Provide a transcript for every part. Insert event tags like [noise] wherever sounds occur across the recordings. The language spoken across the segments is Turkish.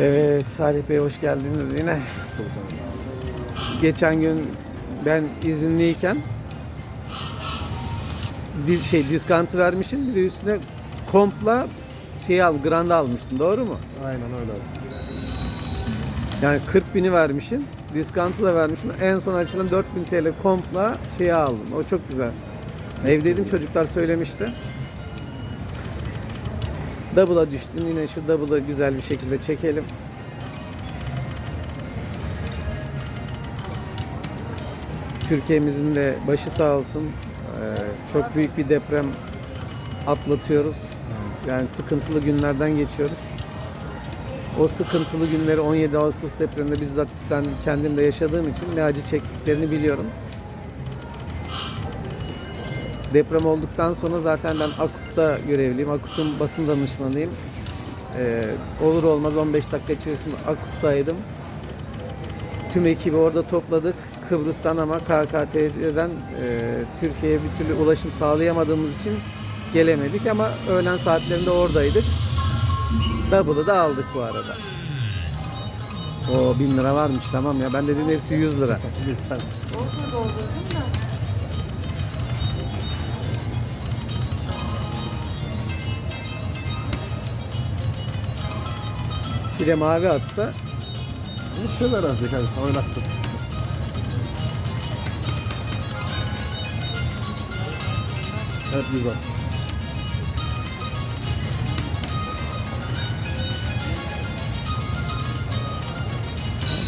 Evet Salih Bey hoş geldiniz yine. Geçen gün ben izinliyken diz, şey diskantı vermişim bir de üstüne kompla şey al granda almıştın doğru mu? Aynen öyle. Yani 40 bini vermişsin diskantı da vermişsin en son açılan 4000 TL kompla şeyi aldım o çok güzel. Evdeydim çocuklar söylemişti. Double'a düştün yine şu double'ı güzel bir şekilde çekelim. Türkiye'mizin de başı sağ olsun. Ee, çok büyük bir deprem atlatıyoruz. Yani sıkıntılı günlerden geçiyoruz. O sıkıntılı günleri 17 Ağustos depreminde bizzat ben kendim de yaşadığım için ne acı çektiklerini biliyorum. Deprem olduktan sonra zaten ben Akut'ta görevliyim. Akut'un basın danışmanıyım. Ee, olur olmaz 15 dakika içerisinde Akut'taydım. Tüm ekibi orada topladık. Kıbrıs'tan ama KKTC'den e, Türkiye'ye bir türlü ulaşım sağlayamadığımız için gelemedik ama öğlen saatlerinde oradaydık. Double'ı da aldık bu arada. O 1000 lira varmış tamam ya. Ben dedim hepsi 100 lira. [laughs] Bir tane. Orta doldurdum da. Bir de mavi atsa ver azıcık hadi oynatsın. Hep güzel.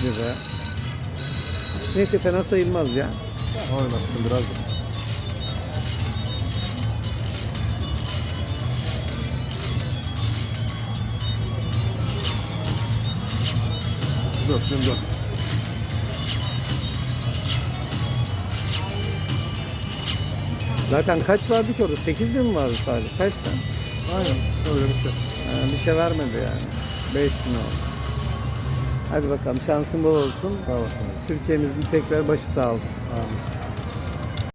güzel. Neyse fena sayılmaz ya. Oynatsın biraz da. Dur şimdi dur. Zaten kaç vardı ki orada? 8 bin vardı sadece? Kaç tane? Aynen öyle bir şey. Ha, bir şey vermedi yani. 5 bin oldu. Hadi bakalım şansın bol olsun. Sağ olasın. Türkiye'mizin tekrar başı sağ olsun. Amin.